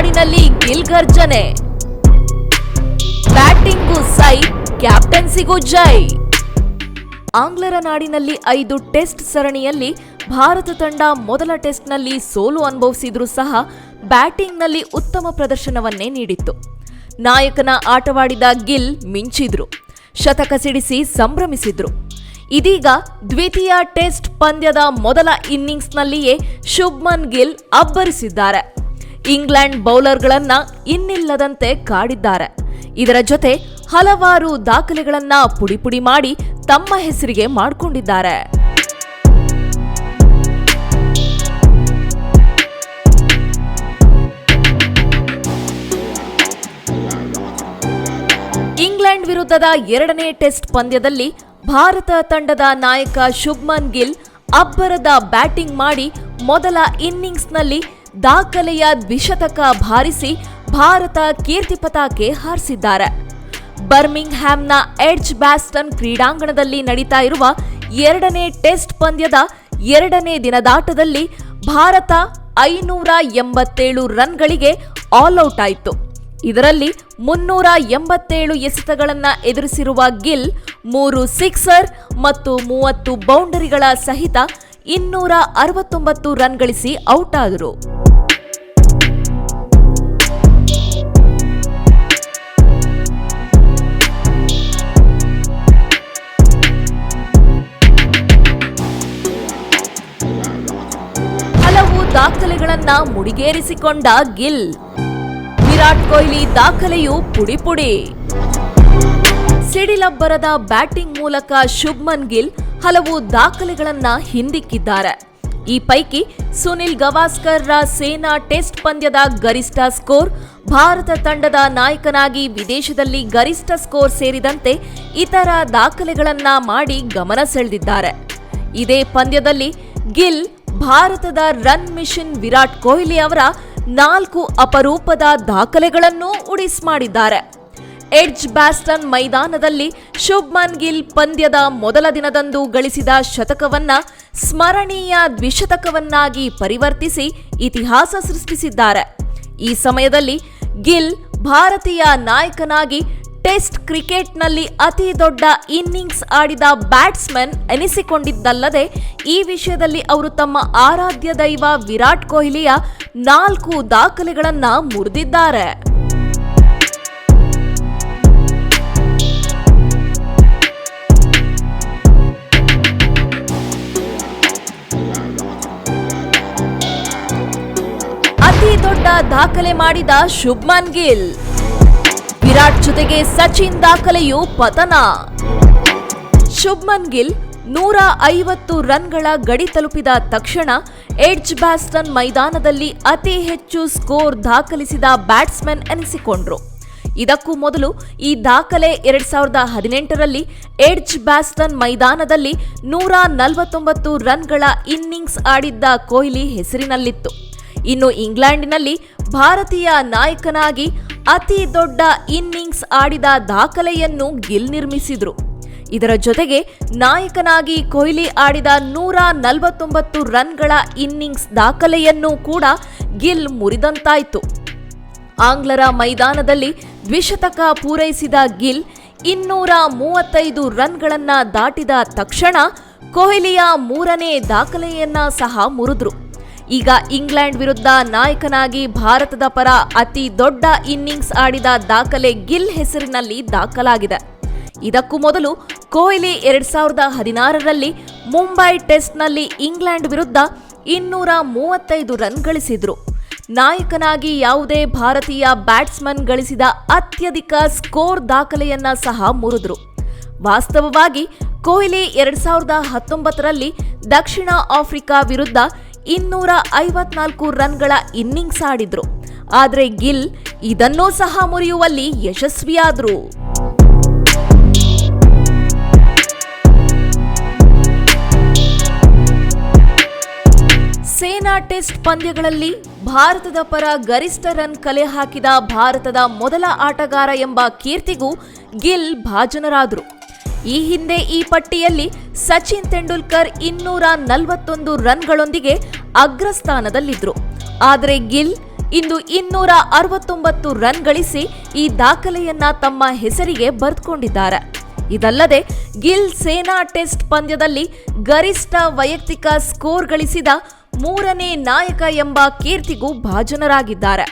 ನಾಡಿನಲ್ಲಿ ಗಿಲ್ ಗರ್ಜನೆ ಬ್ಯಾಟಿಂಗು ಸೈ, ಕ್ಯಾಪ್ಟನ್ಸಿಗೂ ಜೈ. ಆಂಗ್ಲರ ನಾಡಿನಲ್ಲಿ ಐದು ಟೆಸ್ಟ್ ಸರಣಿಯಲ್ಲಿ ಭಾರತ ತಂಡ ಮೊದಲ ಟೆಸ್ಟ್ನಲ್ಲಿ ಸೋಲು ಅನುಭವಿಸಿದ್ರೂ ಸಹ ಬ್ಯಾಟಿಂಗ್ನಲ್ಲಿ ಉತ್ತಮ ಪ್ರದರ್ಶನವನ್ನೇ ನೀಡಿತ್ತು. ನಾಯಕನ ಆಟವಾಡಿದ ಗಿಲ್ ಮಿಂಚಿದ್ರು, ಶತಕ ಸಿಡಿಸಿ ಸಂಭ್ರಮಿಸಿದ್ರು. ಇದೀಗ ದ್ವಿತೀಯ ಟೆಸ್ಟ್ ಪಂದ್ಯದ ಮೊದಲ ಇನ್ನಿಂಗ್ಸ್ನಲ್ಲಿಯೇ ಶುಭ್ಮನ್ ಗಿಲ್ ಅಬ್ಬರಿಸಿದ್ದಾರೆ. ಇಂಗ್ಲೆಂಡ್ ಬೌಲರ್ಗಳನ್ನ ಇನ್ನಿಲ್ಲದಂತೆ ಕಾಡಿದ್ದಾರೆ. ಇದರ ಜೊತೆ ಹಲವಾರು ದಾಖಲೆಗಳನ್ನ ಪುಡಿಪುಡಿ ಮಾಡಿ ತಮ್ಮ ಹೆಸರಿಗೆ ಮಾಡಿಕೊಂಡಿದ್ದಾರೆ. ಇಂಗ್ಲೆಂಡ್ ವಿರುದ್ಧದ ಎರಡನೇ ಟೆಸ್ಟ್ ಪಂದ್ಯದಲ್ಲಿ ಭಾರತ ತಂಡದ ನಾಯಕ ಶುಭ್ಮನ್ ಗಿಲ್ ಅಬ್ಬರದ ಬ್ಯಾಟಿಂಗ್ ಮಾಡಿ ಮೊದಲ ಇನ್ನಿಂಗ್ಸ್ನಲ್ಲಿ ದಾಖಲೆಯ ದ್ವಿಶತಕ ಭಾರಿಸಿ ಭಾರತ ಕೀರ್ತಿ ಪತಾಕೆ ಹಾರಿಸಿದ್ದಾರೆ. ಬರ್ಮಿಂಗ್ಹ್ಯಾಮ್ನ ಎಡ್ಜ್ ಬ್ಯಾಸ್ಟನ್ ಕ್ರೀಡಾಂಗಣದಲ್ಲಿ ನಡೀತಾ ಇರುವ ಎರಡನೇ ಟೆಸ್ಟ್ ಪಂದ್ಯದ ಎರಡನೇ ದಿನದಾಟದಲ್ಲಿ ಭಾರತ ಐನೂರ ಎಂಬತ್ತೇಳು ರನ್ಗಳಿಗೆ ಆಲ್ಔಟ್ ಆಯಿತು. ಇದರಲ್ಲಿ ಮುನ್ನೂರ ಎಂಬತ್ತೇಳು ಎಸೆತಗಳನ್ನ ಎದುರಿಸಿರುವ ಗಿಲ್, ಮೂರು ಸಿಕ್ಸರ್ ಮತ್ತು ಮೂವತ್ತು ಬೌಂಡರಿಗಳ ಸಹಿತ ಇನ್ನೂರ ಅರವತ್ತೊಂಬತ್ತು ರನ್ ಗಳಿಸಿ ಔಟ್ ಆದರು. ದಾಖಲೆಗಳನ್ನ ಮುಡಿಗೇರಿಸಿಕೊಂಡ ಗಿಲ್. ವಿರಾಟ್ ಕೊಹ್ಲಿ ದಾಖಲೆಯು ಪುಡಿ ಪುಡಿ. ಸಿಡಿಲಬ್ಬರದ ಬ್ಯಾಟಿಂಗ್ ಮೂಲಕ ಶುಭ್ಮನ್ ಗಿಲ್ ಹಲವು ದಾಖಲೆಗಳನ್ನ ಹಿಂದಿಕ್ಕಿದ್ದಾರೆ. ಈ ಪೈಕಿ ಸುನಿಲ್ ಗವಾಸ್ಕರ್ರ ಸೇನಾ ಟೆಸ್ಟ್ ಪಂದ್ಯದ ಗರಿಷ್ಠ ಸ್ಕೋರ್, ಭಾರತ ತಂಡದ ನಾಯಕನಾಗಿ ವಿದೇಶದಲ್ಲಿ ಗರಿಷ್ಠ ಸ್ಕೋರ್ ಸೇರಿದಂತೆ ಇತರ ದಾಖಲೆಗಳನ್ನ ಮಾಡಿ ಗಮನ ಸೆಳೆದಿದ್ದಾರೆ. ಇದೇ ಪಂದ್ಯದಲ್ಲಿ ಗಿಲ್ ಭಾರತದ ರನ್ ಮಿಷನ್ ವಿರಾಟ್ ಕೊಹ್ಲಿ ಅವರ ನಾಲ್ಕು ಅಪರೂಪದ ದಾಖಲೆಗಳನ್ನು ಉಡಿಸ್ ಮಾಡಿದ್ದಾರೆ. ಎಡ್ಜ್ ಬ್ಯಾಸ್ಟನ್ ಮೈದಾನದಲ್ಲಿ ಶುಭ್ಮನ್ ಗಿಲ್ ಪಂದ್ಯದ ಮೊದಲ ದಿನದಂದು ಗಳಿಸಿದ ಶತಕವನ್ನ ಸ್ಮರಣೀಯ ದ್ವಿಶತಕವನ್ನಾಗಿ ಪರಿವರ್ತಿಸಿ ಇತಿಹಾಸ ಸೃಷ್ಟಿಸಿದ್ದಾರೆ. ಈ ಸಮಯದಲ್ಲಿ ಗಿಲ್ ಭಾರತೀಯ ನಾಯಕನಾಗಿ ಟೆಸ್ಟ್ ಕ್ರಿಕೆಟ್ನಲ್ಲಿ ಅತಿ ದೊಡ್ಡ ಇನ್ನಿಂಗ್ಸ್ ಆಡಿದ ಬ್ಯಾಟ್ಸ್ಮನ್ ಎನಿಸಿಕೊಂಡಿದ್ದಲ್ಲದೆ, ಈ ವಿಷಯದಲ್ಲಿ ಅವರು ತಮ್ಮ ಆರಾಧ್ಯ ದೈವ ವಿರಾಟ್ ಕೊಹ್ಲಿಯ ನಾಲ್ಕು ದಾಖಲೆಗಳನ್ನು ಮುರಿದಿದ್ದಾರೆ. ಅತಿ ದೊಡ್ಡ ದಾಖಲೆ ಮಾಡಿದ ಶುಭ್ಮನ್ ಗಿಲ್. ವಿರಾಟ್ ಜೊತೆಗೆ ಸಚಿನ್ ದಾಖಲೆಯು ಪತನ. ಶುಭ್ಮನ್ ಗಿಲ್ ನೂರ ಐವತ್ತು ರನ್ಗಳ ಗಡಿ ತಲುಪಿದ ತಕ್ಷಣ ಎಡ್ಜ್ ಬ್ಯಾಸ್ಟನ್ ಮೈದಾನದಲ್ಲಿ ಅತಿ ಹೆಚ್ಚು ಸ್ಕೋರ್ ದಾಖಲಿಸಿದ ಬ್ಯಾಟ್ಸ್ಮನ್ ಎನಿಸಿಕೊಂಡ್ರು. ಇದಕ್ಕೂ ಮೊದಲು ಈ ದಾಖಲೆ ಎರಡ್ ಸಾವಿರದ ಹದಿನೆಂಟರಲ್ಲಿ ಎಡ್ಜ್ ಬ್ಯಾಸ್ಟನ್ ಮೈದಾನದಲ್ಲಿ ನೂರ ನಲವತ್ತೊಂಬತ್ತು ರನ್ಗಳ ಇನ್ನಿಂಗ್ಸ್ ಆಡಿದ್ದ ಕೊಹ್ಲಿ ಹೆಸರಿನಲ್ಲಿತ್ತು. ಇನ್ನು ಇಂಗ್ಲೆಂಡಿನಲ್ಲಿ ಭಾರತೀಯ ನಾಯಕನಾಗಿ ಅತಿ ದೊಡ್ಡ ಇನ್ನಿಂಗ್ಸ್ ಆಡಿದ ದಾಖಲೆಯನ್ನು ಗಿಲ್ ನಿರ್ಮಿಸಿದ್ರು. ಇದರ ಜೊತೆಗೆ ನಾಯಕನಾಗಿ ಕೊಹ್ಲಿ ಆಡಿದ ನೂರ ನಲವತ್ತೊಂಬತ್ತು ರನ್ಗಳ ಇನ್ನಿಂಗ್ಸ್ ದಾಖಲೆಯನ್ನು ಕೂಡ ಗಿಲ್ ಮುರಿದಂತಾಯಿತು. ಆಂಗ್ಲರ ಮೈದಾನದಲ್ಲಿ ದ್ವಿಶತಕ ಪೂರೈಸಿದ ಗಿಲ್ ಇನ್ನೂರ ಮೂವತ್ತೈದು ರನ್ಗಳನ್ನು ದಾಟಿದ ತಕ್ಷಣ ಕೊಹ್ಲಿಯ ಮೂರನೇ ದಾಖಲೆಯನ್ನ ಸಹ ಮುರಿದ್ರು. ಈಗ ಇಂಗ್ಲೆಂಡ್ ವಿರುದ್ಧ ನಾಯಕನಾಗಿ ಭಾರತದ ಪರ ಅತಿ ದೊಡ್ಡ ಇನ್ನಿಂಗ್ಸ್ ಆಡಿದ ದಾಖಲೆ ಗಿಲ್ ಹೆಸರಿನಲ್ಲಿ ದಾಖಲಾಗಿದೆ. ಇದಕ್ಕೂ ಮೊದಲು ಕೊಹ್ಲಿ ಎರಡ್ ಸಾವಿರದ ಹದಿನಾರರಲ್ಲಿ ಮುಂಬೈ ಟೆಸ್ಟ್ನಲ್ಲಿ ಇಂಗ್ಲೆಂಡ್ ವಿರುದ್ಧ ಇನ್ನೂರ ಮೂವತ್ತೈದು ರನ್ ಗಳಿಸಿದ್ರು. ನಾಯಕನಾಗಿ ಯಾವುದೇ ಭಾರತೀಯ ಬ್ಯಾಟ್ಸ್ಮನ್ ಗಳಿಸಿದ ಅತ್ಯಧಿಕ ಸ್ಕೋರ್ ದಾಖಲೆಯನ್ನ ಸಹ ಮುರಿದ್ರು. ವಾಸ್ತವವಾಗಿ ಕೊಹ್ಲಿ ಎರಡ್ ಸಾವಿರದ ಹತ್ತೊಂಬತ್ತರಲ್ಲಿ ದಕ್ಷಿಣ ಆಫ್ರಿಕಾ ವಿರುದ್ಧ ಇನ್ನೂರ ಐವತ್ನಾಲ್ಕು ರನ್ಗಳ ಇನ್ನಿಂಗ್ಸ್ ಆಡಿದ್ರು. ಆದರೆ ಗಿಲ್ ಇದನ್ನೂ ಸಹ ಮುರಿಯುವಲ್ಲಿ ಯಶಸ್ವಿಯಾದ್ರು. ಸೇನಾ ಟೆಸ್ಟ್ ಪಂದ್ಯಗಳಲ್ಲಿ ಭಾರತದ ಪರ ಗರಿಷ್ಠ ರನ್ ಕಲೆ ಹಾಕಿದ ಭಾರತದ ಮೊದಲ ಆಟಗಾರ ಎಂಬ ಕೀರ್ತಿಗೂ ಗಿಲ್ ಭಾಜನರಾದರು. ಈ ಹಿಂದೆ ಈ ಪಟ್ಟಿಯಲ್ಲಿ ಸಚಿನ್ ತೆಂಡೂಲ್ಕರ್ ಇನ್ನೂರ ನಲವತ್ತೊಂದು ರನ್ಗಳೊಂದಿಗೆ ಅಗ್ರಸ್ಥಾನದಲ್ಲಿದ್ರು. ಆದರೆ ಗಿಲ್ ಇಂದು ಇನ್ನೂರ ಅರವತ್ತೊಂಬತ್ತು ರನ್ ಗಳಿಸಿ ಈ ದಾಖಲೆಯನ್ನ ತಮ್ಮ ಹೆಸರಿಗೆ ಬರೆದುಕೊಂಡಿದ್ದಾರೆ. ಇದಲ್ಲದೆ ಗಿಲ್ ಸೇನಾ ಟೆಸ್ಟ್ ಪಂದ್ಯದಲ್ಲಿ ಗರಿಷ್ಠ ವೈಯಕ್ತಿಕ ಸ್ಕೋರ್ ಗಳಿಸಿದ ಮೂರನೇ ನಾಯಕ ಎಂಬ ಕೀರ್ತಿಗೂ ಭಾಜನರಾಗಿದ್ದಾರೆ.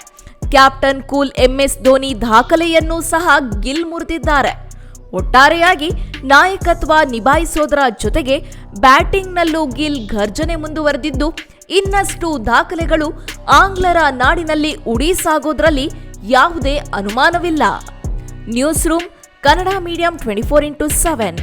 ಕ್ಯಾಪ್ಟನ್ ಕೂಲ್ ಎಂಎಸ್ ಧೋನಿ ದಾಖಲೆಯನ್ನೂ ಸಹ ಗಿಲ್ ಮುರಿದಿದ್ದಾರೆ. ಒಟ್ಟಾರೆಯಾಗಿ ನಾಯಕತ್ವ ನಿಭಾಯಿಸೋದರ ಜೊತೆಗೆ ಬ್ಯಾಟಿಂಗ್ನಲ್ಲೂ ಗಿಲ್ ಘರ್ಜನೆ ಮುಂದುವರೆದಿದ್ದು ಇನ್ನಷ್ಟು ದಾಖಲೆಗಳು ಆಂಗ್ಲರ ನಾಡಿನಲ್ಲಿ ಉಡಿ ಸಾಗೋದ್ರಲ್ಲಿ ಯಾವುದೇ ಅನುಮಾನವಿಲ್ಲ. Newsroom Kannada medium twenty four into seven